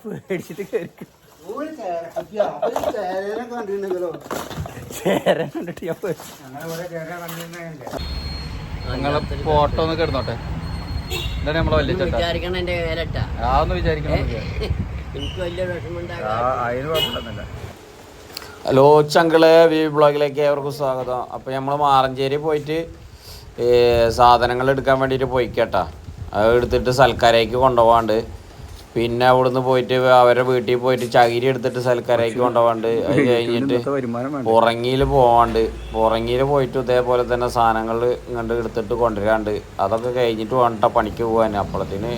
പേടിച്ചിട്ട് കണ്ടിട്ട് ഞാൻ നിങ്ങളെ ഫോട്ടോ ഒന്ന് കിടന്നോട്ടെ? എന്താണ് നമ്മളെ വലിയ ചേട്ടാ. വിചാരിക്കണം എന്റെ പേരട്ടാ ആ ഒന്ന് വിചാരിക്കണം എനിക്ക് വലിയ അതിന് കുഴപ്പമില്ല ഹലോ ചങ്കൾ വി ബ്ലോഗിലേക്ക് ഏവർക്കും സ്വാഗതം. അപ്പോൾ നമ്മൾ മാറഞ്ചേരി പോയിട്ട് സാധനങ്ങൾ എടുക്കാൻ വേണ്ടിയിട്ട് പോയിക്കേട്ടാ. അത് എടുത്തിട്ട് സൽക്കാരേക്ക് കൊണ്ടുപോകാണ്ട് പിന്നെ അവിടുന്ന് പോയിട്ട് അവരെ വീട്ടിൽ പോയിട്ട് ചകിരി എടുത്തിട്ട് സൽക്കാരാക്കി കൊണ്ടുപോകാണ്ട് അത് കഴിഞ്ഞിട്ട് പുറങ്ങിയിൽ പോവാണ്ട്. പുറങ്ങിയിൽ പോയിട്ട് ഇതേപോലെ തന്നെ സാധനങ്ങൾ ഇങ്ങോട്ട് എടുത്തിട്ട് കൊണ്ടുവരാണ്ട്. അതൊക്കെ കഴിഞ്ഞിട്ട് വേണ്ട പണിക്ക് പോകാൻ അപ്പോഴത്തിന്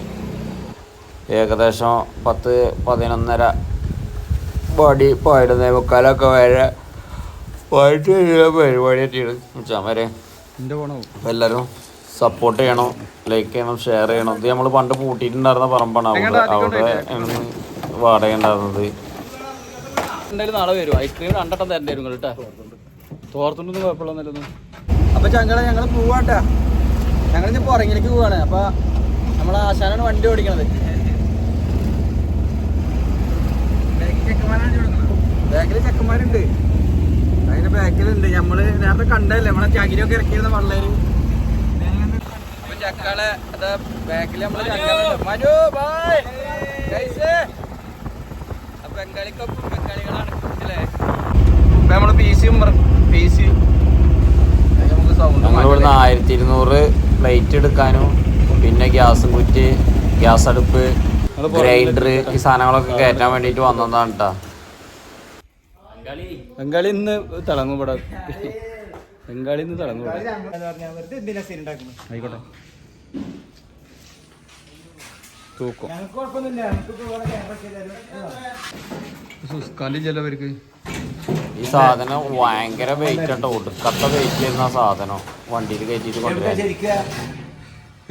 ഏകദേശം പത്ത് പതിനൊന്നര പടി പതിനൊന്നേ മുക്കാലൊക്കെ വരെ പോയിട്ട് പരിപാടി പോണോ? എല്ലാവരും സപ്പോർട്ട് ചെയ്യണം ലൈക്ക് ചെയ്യണം ഷെയർ ചെയ്യണം. ഇത് നമ്മൾ പണ്ട് പൂട്ടിയിട്ടുണ്ടായിരുന്ന പറമ്പാണ് അവിടെ. അവിടെ വാടക ഉണ്ടായിരുന്നത് എന്തായാലും നാളെ വരും. ഐസ്ക്രീം രണ്ടെണ്ണം തരേണ്ടി വരും കേട്ടോ തോർത്തുണ്ടൊന്നും കുഴപ്പമില്ലെന്നല്ലോ അപ്പൊ ചങ്ങളെ ഞങ്ങൾ പോവാട്ടാ. ഞങ്ങൾ ഇനി പുറങ്ങിലേക്ക് പോവാണ്. അപ്പൊ നമ്മൾ ആശാനാണ് വണ്ടി ഓടിക്കണത്. ബാക്കിൽ ചെക്കന്മാരുണ്ട്. അതിന്റെ ബാക്കിലുണ്ട്. നമ്മൾ നേരത്തെ കണ്ടല്ലേ നമ്മളെ ചകിരിയൊക്കെ ഇറക്കിയിരുന്ന വള്ളേര് ചക്കളെ അതാ ബാക്കിൽ നമ്മൾ ചക്കളുണ്ട് മനു ബായ് ബംഗാളിക്കൊപ്പം ബംഗാളികളാണ് അല്ലേ? ഇപ്പൊ നമ്മൾ പി സിയും പി സി നമുക്ക് സൗണ്ട് ഞങ്ങൾ ഇവിടുന്ന് ആയിരത്തി ഇരുന്നൂറ് പ്ലേറ്റ് എടുക്കാനും പിന്നെ ഗ്യാസും കുറ്റി ഗ്യാസ് അടുപ്പ് ഗ്രൈൻഡർ ഈ സാധനങ്ങളൊക്കെ കയറ്റാൻ വേണ്ടിട്ട് വന്നതാണ് കേട്ടോ ബംഗാളി ഇന്ന് തിളങ്ങും ഇവിടെ. ബംഗാളി ഇന്ന് തിളങ്ങും ആയിക്കോട്ടെ. തൂക്കും. ഞങ്ങൾക്ക് കുഴപ്പമൊന്നുമില്ല. നമുക്കിപ്പോ ഇവിടെ ക്യാമറ ചെയ്താലും സുസ്കാലി ചിലവർക്ക് ഈ സാധനം ഭയങ്കര വെയിറ്റ് കേട്ടോ ഒടുക്കത്ത വെയിറ്റ് ചെയ്യുന്ന സാധനം. വണ്ടിയിൽ കയറ്റിട്ട്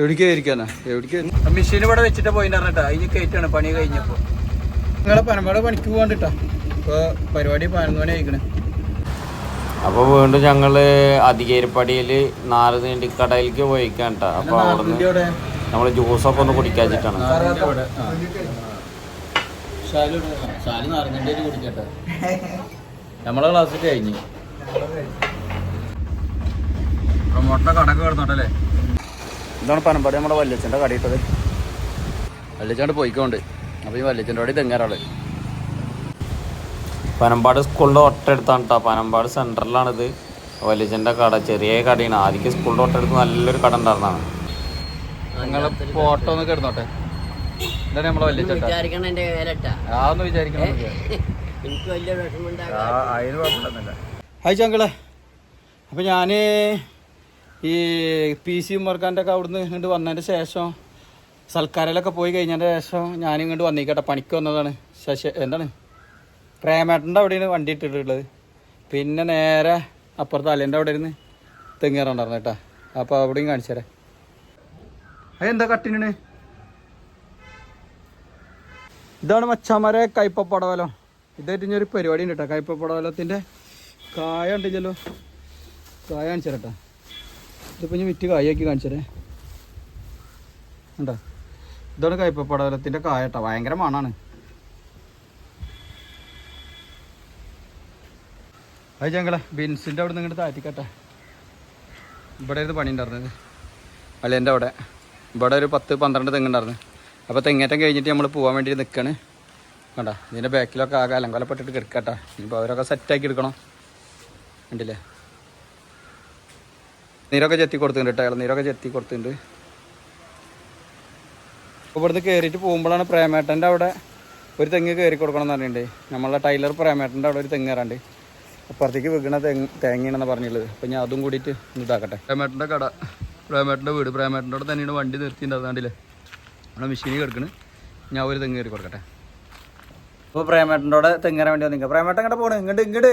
എവിടേക്കാ ഇരിക്കാനാ എവിടേക്ക് മെഷീൻ ഇവിടെ വെച്ചിട്ട് പോയിട്ടാ അതിന് കയറ്റാണ്. പണി കഴിഞ്ഞപ്പോ. നിങ്ങളെ പനമ്പാട് പണിക്ക് പോകാണ്ടിട്ടാ. ഇപ്പൊ പരിപാടി പതിനൊന്ന് മണി ആയിക്കണേ. അപ്പോൾ വീണ്ടും ഞങ്ങൾ അധികേരിപ്പടിയിൽ നാല് നീണ്ടി കടയിലേക്ക് പോയിക്കാൻ കേട്ടോ അപ്പോൾ അവിടുന്ന് നമ്മൾ ജ്യൂസൊക്കെ ഒന്ന് കുടിക്കാച്ചിട്ടാണ്. നമ്മളെ ക്ലാസ് കഴിഞ്ഞു. മുട്ട കടക്ക് കിടന്നോട്ടല്ലേ? ഇതാണ് പനമ്പാടി നമ്മുടെ വല്യച്ഛന്റെ കടയിട്ടത്. വല്യച്ഛന്റെ പോയിക്കോണ്ട്. അപ്പോൾ ഈ വല്യച്ഛന്റെ അവിടെ തെങ്ങാറാൾ. പനമ്പാട് സ്കൂളിന്റെ ഒട്ടടുത്താണ് കേട്ടോ പനമ്പാട് സെന്ററിലാണിത് വലിയച്ഛന്റെ കട. ചെറിയ കടയാണ്. ആദ്യം സ്കൂളിന്റെ ഒട്ടടുത്ത് നല്ലൊരു കട ഉണ്ടായിരുന്നതാണ്. നിങ്ങൾ ഫോട്ടോ ഒന്ന് കിടന്നോട്ടെ. നമ്മളെ വിചാരിക്കണം കുഴപ്പമില്ല ഹായ് ചങ്കളെ. അപ്പോൾ ഞാൻ ഈ പി സി ഉമ്മർഖാന്റെ ഒക്കെ അവിടുന്ന് ഇങ്ങോട്ട് വന്നതിന്റെ ശേഷം സൽക്കാരയിലൊക്കെ പോയി കഴിഞ്ഞതിന്റെ ശേഷം ഞാനിങ്ങോട്ട് വന്നിക്കട്ടെ. പണിക്ക് വന്നതാണ്. ശശി എന്താണ്? പ്രേമേട്ടന്റെ അവിടെയാണ് വണ്ടി ഇട്ടിട്ടുള്ളത്. പിന്നെ നേരെ അപ്പുറത്ത് അലേന്റെ അവിടെ ഇരുന്ന് തെങ്ങേറുണ്ടായിരുന്നു കേട്ടോ. അപ്പോൾ അവിടെയും കാണിച്ചു തരാം. അതെന്താ കട്ടിനാണ് ഇതാണ് മച്ചാമാരെ കയ്പപ്പടവലം. ഇതായിട്ട് ഒരു പരിപാടി ഉണ്ട് കേട്ടോ. കയ്പപ്പടവലത്തിന്റെ കായ ഉണ്ടല്ലോ കായ കാണിച്ചു തരട്ടെ ഇതിപ്പോൾ ഞാൻ വിറ്റ് കായാക്കി കാണിച്ചു തരാം. ഉണ്ടോ ഇതാണ് കയ്പപ്പടവലത്തിന്റെ കായ കേട്ടോ. ഭയങ്കര മണാണ്. അത് ഞങ്ങളെ ബിൻസിന്റെ അവിടെ നിന്ന് ഇങ്ങോട്ട് താറ്റിക്കട്ടെ ഇവിടെ ഒരു പണി ഉണ്ടായിരുന്നത്. അല്ലേന്റെ അവിടെ. ഇവിടെ ഒരു പത്ത് പന്ത്രണ്ട് തെങ്ങുണ്ടായിരുന്നു അപ്പോൾ തെങ്ങേറ്റം കഴിഞ്ഞിട്ട് നമ്മൾ പോകാൻ വേണ്ടി നിൽക്കുകയാണ് വേണ്ട ഇതിന്റെ ബാക്കിലൊക്കെ ആകെ അലങ്കോലപ്പെട്ടിട്ട് കിടക്കട്ടെ. ഇനിയിപ്പോൾ അവരൊക്കെ സെറ്റാക്കി എടുക്കണം. ഉണ്ടല്ലേ നീരൊക്കെ ചെത്തി കൊടുത്തിട്ടുണ്ട് കേട്ടോ. നീരൊക്കെ ചെത്തി കൊടുത്തിട്ടുണ്ട്. ഇവിടുന്ന് കയറിയിട്ട് പോകുമ്പോഴാണ് പ്രേമേട്ടന്റെ അവിടെ ഒരു തെങ്ങ് കയറി കൊടുക്കണം എന്ന് പറഞ്ഞിട്ടുണ്ട്. നമ്മളെ ടൈലർ പ്രേമേട്ടന്റെ അവിടെ ഒരു തെങ്ങ് കയറാണ്ട് അപ്പുറത്തേക്ക് വെക്കണ തെങ്ങ് തേങ്ങയാണെന്ന് പറഞ്ഞുള്ളത് അപ്പൊ ഞാൻ അതും കൂടിയിട്ട് ഇതാക്കട്ടെ. പ്രേമേട്ടന്റെ കട. പ്രേമേട്ടന്റെ വീട്. പ്രേമേട്ടന്റെ അവിടെ തന്നെയാണ് വണ്ടി നിർത്തിയിട്ടുണ്ടാകാണ്ടില്ലേ നമ്മളെ മെഷീനിൽ കിടക്കണ്. ഞാൻ ഒരു തെങ്ങ് കയറി കൊടുക്കട്ടെ. അപ്പോൾ പ്രേമേട്ടന്റെ അവിടെ തെങ്ങാൻ വേണ്ടി വന്നിക്ക പ്രേമേട്ടൻ ഇങ്ങോട്ട് പോണ്? ഇങ്ങോട്ട് ഇങ്ങോട്ട്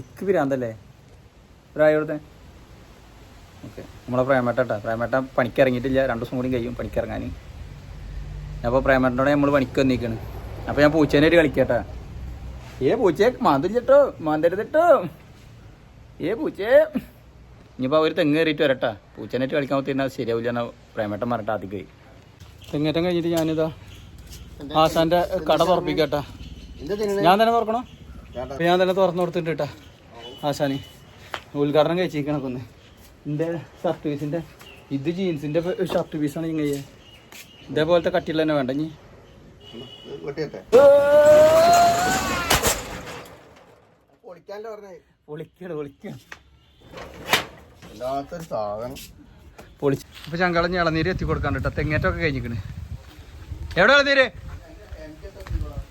ഇക്ക് പിരാന്തല്ലേ ഒരായി കൊടുത്തേ. ഓക്കെ. നമ്മളെ പ്രേമേട്ടട്ടാ പ്രേമേട്ടൻ പണിക്ക് ഇറങ്ങിയിട്ടില്ല രണ്ട് ദിവസം കൂടി കഴിയും പണിക്ക് ഇറങ്ങാൻ അപ്പോൾ പ്രേമേട്ടനോടെ നമ്മൾ പണിക്ക് വന്നിരിക്കണ്. അപ്പോൾ ഞാൻ പൂച്ചേനായിട്ട് കളിക്കട്ടാ. ഏ പൂച്ചേ മാന്തില്ലോ മാന്തരുതിട്ടോ ഏ പൂച്ചേ? ഇനിയിപ്പോൾ അവർ തെങ്ങ് കയറിയിട്ട് വരട്ടാ. പൂച്ചനായിട്ട് കളിക്കാൻ പറ്റുന്ന ശരിയാവില്ല എന്നാ പ്രേമേട്ടൻ പറഞ്ഞിട്ട് ആദ്യം തെങ്ങേറ്റം കഴിഞ്ഞിട്ട് ഞാനിതാ ആശാന്റെ കട തുറപ്പിക്കട്ടാ ഞാൻ തന്നെ തുറക്കണോ? ഞാൻ തന്നെ തുറന്നു കൊടുത്തിട്ട് കേട്ടാ ആശാനി. ഉദ്ഘാടനം കഴിച്ചിരിക്കണക്കൊന്ന് എന്റെ ഷർട്ട് പീസിന്റെ ഇത് ജീൻസിന്റെ ഷർട്ട് പീസാണ് ഇങ്ങനെ ഇതേപോലത്തെ കട്ടിയിൽ തന്നെ വേണ്ട ഇനി. പൊളിക്കാനല്ലേ പറഞ്ഞേ? പൊളിക്കണം പൊളിക്കണം വല്ലാത്തൊരു സാധനം. പൊളിച്ച് അപ്പൊ ചങ്കളഞ്ഞ് ഇളനീര് എത്തി കൊടുക്കാൻ കേട്ടോ തെങ്ങേറ്റൊക്കെ കഴിഞ്ഞിക്കണ്. എവിടെ ഇളനീര്?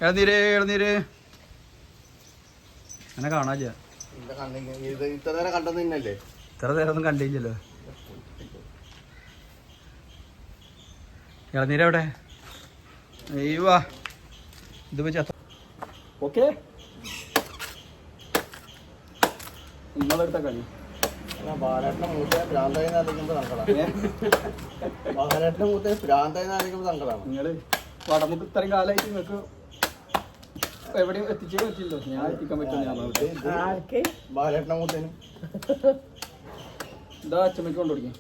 ഇളനീര് ഇളനീര്. അങ്ങനെ കാണാല്ല ഇത്ര നേരം ഇത്ര നേരം ഒന്നും കണ്ടില്ലല്ലോ. ഇളനീര് എവിടെ? അയ്യോ ഇത് ചത്ത ഓക്കെ. നിങ്ങളെടുത്ത കളി. ബാലേട്ടന്റെ മൂത്ത ഭ്രാന്തായി ആലോചിക്കുമ്പോ സങ്കടം. ബാലേട്ടന്റെ മൂത്ത ഭ്രാന്തായി ആലോചിക്കുമ്പോ സങ്കടമാണ് നിങ്ങൾ വടമുക്ക് ഇത്രയും കാലമായിട്ട് നിങ്ങൾക്ക് എവിടെയും എത്തിച്ചേ പറ്റില്ലോ ഞാൻ എത്തിക്കാൻ പറ്റുമെന്ന് ഞാൻ ബാലേട്ടന്റെ മൂത്തേന്. ഇതാ അച്ഛമ്മയ്ക്ക് കൊണ്ടുപിടിക്കും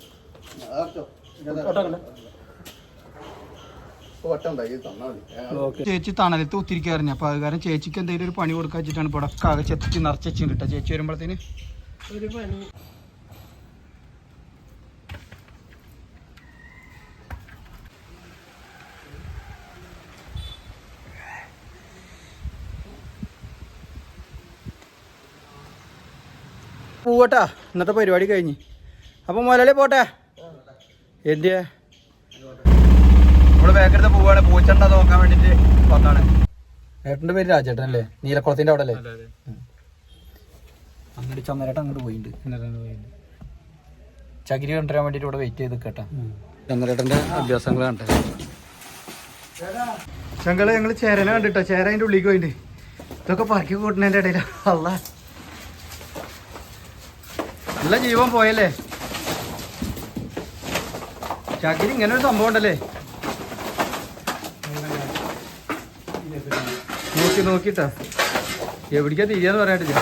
ചേച്ചി തണലത്ത് ഒത്തിരിക്കാറിഞ്ഞ അപ്പൊ അത് കാരണം ചേച്ചിക്ക് എന്തെങ്കിലും ഒരു പണി കൊടുക്കാൻ വെച്ചിട്ടാണ് ഇവിടെ കാകെ ചെത്തി നിറച്ചു വെച്ചിട്ടുണ്ട് ചേച്ചി വരുമ്പോഴത്തേന് ഒരു പണി. പോവട്ടാ. ഇന്നത്തെ പരിപാടി കഴിഞ്ഞ്. അപ്പൊ മുതലാളി പോട്ടെ? എന്തിയാ? ബേക്കടുത്ത് പോവാണ്. പൂച്ചണ്ട നോക്കാൻ വേണ്ടിട്ട് വന്നാണ് പേര് രാജേട്ടൻ അല്ലേ നീലക്കുളത്തിന്റെ അവിടെ അല്ലേ അങ്ങോട്ട് ചമ്മരേട്ടൻ അങ്ങോട്ട് പോയിട്ടുണ്ട് ചകിരി കൊണ്ടുവരാൻ വേണ്ടിട്ട് ഇവിടെ വെയിറ്റ് ചെയ്ത് കേട്ടാ ചന്ദ്രേട്ടന്റെ അഭ്യാസങ്ങൾ കണ്ടേ. ചങ്ങൾ ഞങ്ങൾ ചേരനെ കണ്ടിട്ടോ? ചേര അതിന്റെ ഉള്ളിലേക്ക് പോയിട്ട് ഇതൊക്കെ പറക്കി കൂട്ടണേന്റെ ഇടയില. അല്ല നല്ല ജീവൻ പോയല്ലേ? ചകിരി ഇങ്ങനൊരു ഒരു സംഭവം ഉണ്ടല്ലേ? നോക്കി നോക്കിട്ടാ എവിടേക്കാ തിരിയാന്ന് പറയാട്ടില്ല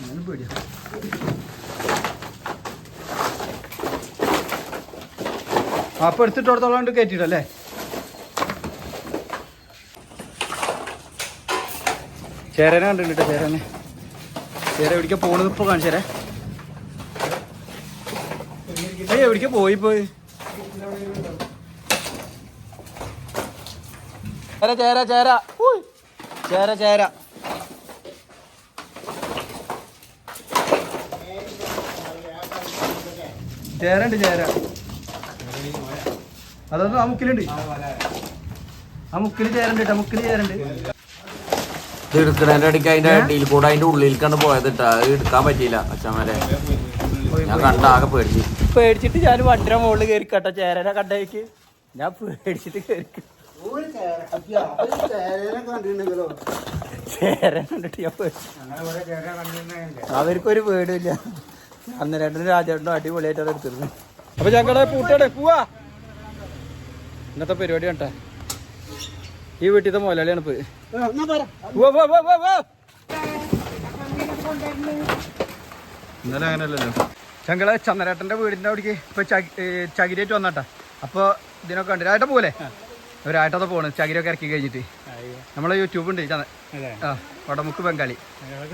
ഞാനും പേടിയാ. അപ്പൊ എടുത്തിട്ടോടത്തോളം കയറ്റിട്ടല്ലേ ചേരനെ കണ്ടിട്ട് ചേരനെ? ചേര എവിടേക്കാ പോണത് ഇപ്പൊ കാണിച്ചേരാ. ഏയ് എവിടേക്കാ പോയി പോയി ചേര ചേര ചേര. ചേര ചേര. ചേരണ്ട് ചേര. അതൊന്നും ആ മുക്കിലുണ്ട്. ആ മുക്കിൽ ചേരണ്ട് കേട്ടോ മുക്കിൽ ചേരണ്ട്. ഇത് എടുക്കണേന്റെ ഇടയ്ക്ക് അതിന്റെ അടിയിൽ കൂടെ അതിന്റെ ഉള്ളിലേക്കാണ് പോയത് കേട്ടോ അത് എടുക്കാൻ പറ്റിയില്ല അച്ഛന്മാരെ ഞാൻ കണ്ട ആകെ പേടിച്ച്. പേടിച്ചിട്ട് ഞാൻ വണ്ടിയുടെ മുകളിൽ കയറി കേട്ടോ ചേരനെ കണ്ടേക്ക്. ഞാൻ പേടിച്ചിട്ട് കയറി കണ്ടിട്ട് അവർക്കൊരു പേടില്ല അന്ന് രണ്ടും രാജേട്ടനും അടിപൊളിയായിട്ട് അത് എടുത്തിരുന്നു. അപ്പൊ ഞങ്ങളെ പൂട്ടടെ പോവാ. ഇന്നത്തെ പരിപാടി കണ്ട? ഈ വീട്ടിലത്തെ മുതലാളിയാണ് പോവാ. ഇന്നലെ അങ്ങനെയല്ലല്ലോ. ചങ്കളെ ചന്ദ്രേട്ടന്റെ വീടിന്റെ അവിടേക്ക് ഇപ്പൊ ചകിരിയായിട്ട് വന്നട്ടാ അപ്പൊ ഇതിനൊക്കെ ഉണ്ട് ആയിട്ട് പോലെ ഒരാട്ടത്തെ പോണ്. ചകിരിയൊക്കെ ഇറക്കി കഴിഞ്ഞിട്ട്. നമ്മളെ യൂട്യൂബ് ഉണ്ട് ചന്ദ്ര ആ വടമുക്ക് ബംഗാളി.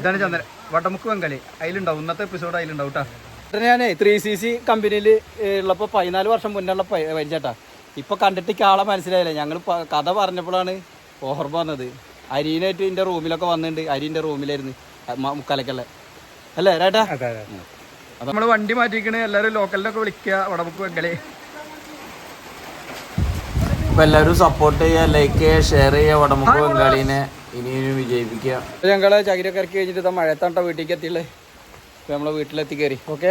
ഇതാണ് ചന്ദ്ര വടമുക്ക് ബംഗാളി. അതിലുണ്ടാവും. ഇന്നത്തെ എപ്പിസോഡ് അതിലുണ്ടാവും കേട്ടോ ഞാനേ ത്രീ സി സി കമ്പനിയിൽ ഉള്ളപ്പോൾ പതിനാല് വർഷം മുന്നുള്ള പരിചേട്ടാ ഇപ്പൊ കണ്ടിട്ട് ആളെ മനസ്സിലായില്ല. ഞങ്ങൾ കഥ പറഞ്ഞപ്പോഴാണ് ഓർമ്മ വന്നത്. അരീനായിട്ട് എന്റെ റൂമിലൊക്കെ വന്നിട്ടുണ്ട് അരിന്റെ റൂമിലായിരുന്നു. മുക്കാലക്കല്ലേ? അല്ലേ രേട്ടാ നമ്മൾ വണ്ടി മാറ്റിക്കണ്. എല്ലാരും ലോക്കലിലൊക്കെ വിളിക്കുക വടമുക്ക് ബംഗാളി. അപ്പൊ എല്ലാവരും സപ്പോർട്ട് ചെയ്യുക ലൈക്ക് ചെയ്യുക ഷെയർ ചെയ്യുക വടമുക്ക് ബംഗാളിനെ ഇനിയും വിജയിപ്പിക്കുക. ഞങ്ങൾ ചകിരൊക്കെ ഇറക്കി കഴിഞ്ഞിട്ട് മഴത്താണ്ട വീട്ടിലേക്ക് എത്തിയുള്ളേ. നമ്മളെ വീട്ടിലെത്തി കയറി. ഓക്കെ